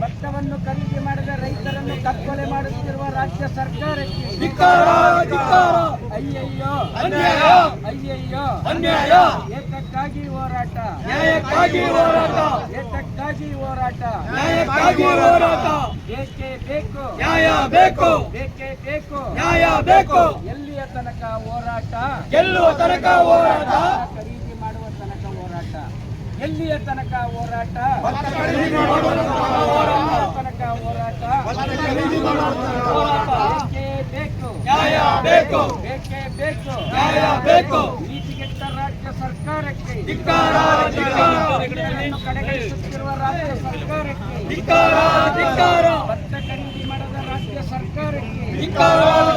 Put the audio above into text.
ಭತ್ತವನ್ನು ಖರೀದಿ ಮಾಡಿದ ರೈತರನ್ನು ಕಗ್ಗೊಲೆ ಮಾಡುತ್ತಿರುವ ರಾಜ್ಯ ಸರ್ಕಾರಕ್ಕೆ ಅಯ್ಯಯ್ಯೋ. ಅನ್ಯಾಯ. ಅಯ್ಯಯ್ಯೋ. ಅನ್ಯಾಯ. ಹೋರಾಟ. ನ್ಯಾಯಕ್ಕಾಗಿ ಹೋರಾಟ. ಏತಕ್ಕಾಗಿ ಹೋರಾಟ. ನ್ಯಾಯಕ್ಕಾಗಿ ಹೋರಾಟ. ಬೇಕೇ ಬೇಕು. ನ್ಯಾಯ ಬೇಕು. ಬೇಕೇ ಬೇಕು. ನ್ಯಾಯ ಬೇಕು. ಎಲ್ಲಿಯ ತನಕ ಹೋರಾಟ? ಗೆಲ್ಲುವ ತನಕ ಹೋರಾಟ. ಖರೀದಿ ಮಾಡುವ ತನಕ ಹೋರಾಟ. ಎಲ್ಲಿಯ ತನಕ ಹೋರಾಟ? ತನಕ ಹೋರಾಟ. ಬೇಕೇ ಬೇಕು. ನ್ಯಾಯ ಬೇಕು. ಬೇಕೇ ಬೇಕು. ನ್ಯಾಯ ಬೇಕು. ರಾಜ್ಯ ಧಿಕ್ಕಾರ ಧಿಕ್ಕಾರ. ಭತ್ತ ಖರೀದಿ ಮಾಡದ ರಾಜ್ಯ ಸರ್ಕಾರಕ್ಕೆ. ಧಿಕ್ಕಾರ.